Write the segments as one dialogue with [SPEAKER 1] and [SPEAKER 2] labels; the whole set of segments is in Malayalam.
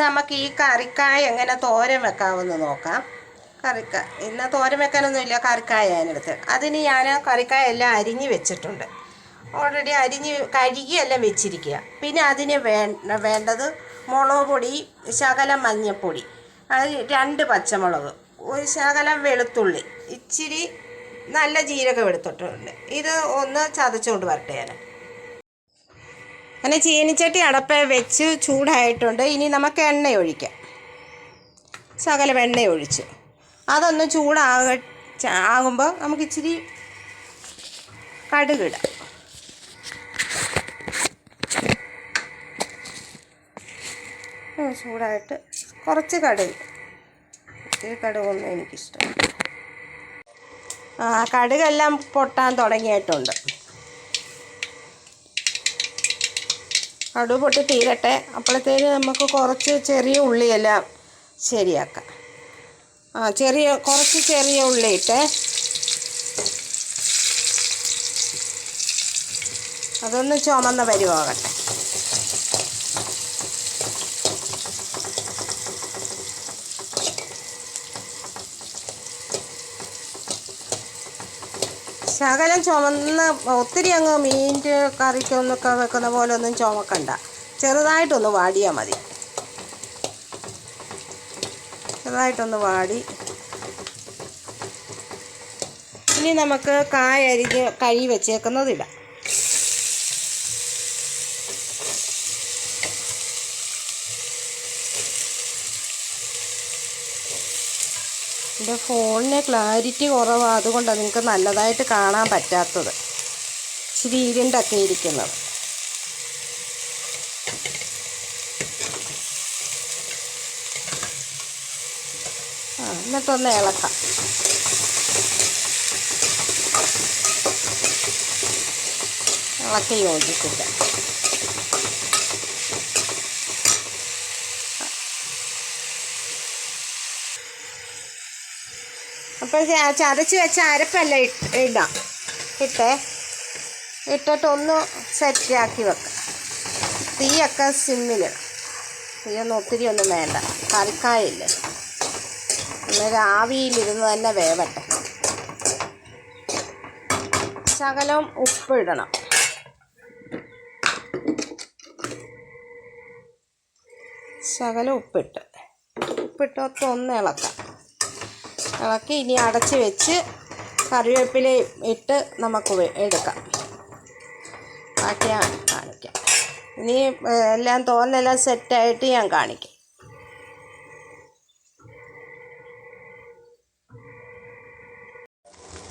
[SPEAKER 1] നമുക്ക് ഈ കറിക്കായ എങ്ങനെ തോരൻ വെക്കാമെന്ന് നോക്കാം. കറിക്ക ഇന്ന് തോരൻ വെക്കാനൊന്നുമില്ല കറിക്കായ ഞാനെടുത്ത് അതിന് ഞാൻ കറിക്കായ എല്ലാം അരിഞ്ഞ് വെച്ചിട്ടുണ്ട്. ഓൾറെഡി അരിഞ്ഞ് കഴുകി എല്ലാം വെച്ചിരിക്കുക. പിന്നെ അതിന് വേ വേണ്ടത് മുളക് പൊടി ശകലം മഞ്ഞൾപ്പൊടി അത് രണ്ട് പച്ചമുളക് ഒരു ശകലം വെളുത്തുള്ളി ഇച്ചിരി നല്ല ജീരകം എടുത്തിട്ടുണ്ട്. ഇത് ഒന്ന് ചതച്ചുകൊണ്ട് വരട്ടെ ഞാൻ. അങ്ങനെ ചീനിച്ചട്ടി അടപ്പേ വെച്ച് ചൂടായിട്ടുണ്ട്. ഇനി നമുക്ക് എണ്ണ ഒഴിക്കാം. സകല എണ്ണ ഒഴിച്ചു. അതൊന്ന് ചൂടാക ആകുമ്പോൾ നമുക്ക് ഇച്ചിരി കടുകിടാം. ചൂടായിട്ട് കുറച്ച് കടുക്. ഈ കടുകൊന്നും എനിക്കിഷ്ടം. ആ കടുകെല്ലാം പൊട്ടാൻ തുടങ്ങിയിട്ടുണ്ട്. കടുക് പൊട്ടി തീരട്ടെ. അപ്പോഴത്തേന് നമുക്ക് കുറച്ച് ചെറിയ ഉള്ളിയെല്ലാം ശരിയാക്കാം. ആ ചെറിയ കുറച്ച് ചെറിയ ഉള്ളി ഇട്ടെ. അതൊന്ന് ചുമന്ന പരിവാകട്ടെ ശകലം ചുമന്ന് ഒത്തിരി അങ്ങ് മീന്റെ കറിക്കൊന്നൊക്കെ വെക്കുന്ന പോലെ ഒന്നും ചുമക്കണ്ട. ചെറുതായിട്ടൊന്ന് വാടിയാൽ മതി. ചെറുതായിട്ടൊന്ന് വാടി. ഇനി നമുക്ക് കായ അരിഞ്ഞ് കഴുകി വെച്ചേക്കുന്നത് ഇടാം എന്റെ ഫോണിന് ക്ലാരിറ്റി കുറവാണ് അതുകൊണ്ടാണ് നിങ്ങൾക്ക് നല്ലതായിട്ട് കാണാൻ പറ്റാത്തത്. ഇച്ചിരി ഇരുണ്ടൊക്കെ ഇരിക്കുന്നത് ആ എന്നിട്ടൊന്ന് ഇളക്കാം. ഇളക്കി യോജിപ്പിക്കാം. അപ്പോൾ ചതച്ച് വെച്ച അരപ്പല്ല ഇടാം. ഇട്ടേ. ഇട്ടിട്ട് ഒന്ന് സെറ്റാക്കി വെക്കാം. തീയൊക്കെ സിമ്മിൽ തീയൊന്നും ഒത്തിരി ഒന്നും വേണ്ട. കറിക്കായില്ലേ? അന്നേരം ആവിയിലിരുന്ന് തന്നെ വേവട്ടെ. ശകലം ഉപ്പ് ഇടണം. ശകലം ഉപ്പിട്ട്. ഉപ്പിട്ടൊക്കെ ഒന്ന് ഇളക്കാം. ഇളക്കി ഇനി അടച്ച് വെച്ച് കറിവേപ്പില ഇട്ട് നമുക്ക് എടുക്കാം. ബാക്കി ഞാൻ കാണിക്കാം. ഇനി എല്ലാം തോന്നലെല്ലാം സെറ്റായിട്ട് ഞാൻ കാണിക്കാം.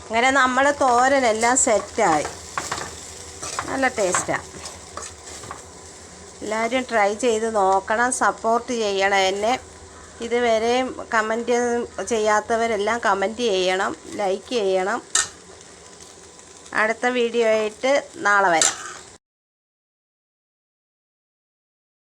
[SPEAKER 1] അങ്ങനെ നമ്മൾ തോരനെല്ലാം സെറ്റായി. നല്ല ടേസ്റ്റാണ് എല്ലാവരും ട്രൈ ചെയ്ത് നോക്കണം സപ്പോർട്ട് ചെയ്യണം എന്നെ. ഇതുവരെയും കമന്റ് ചെയ്യാത്തവരെല്ലാം കമന്റ് ചെയ്യണം ലൈക്ക് ചെയ്യണം. അടുത്ത വീഡിയോ ആയിട്ട് നാളെ വരാം.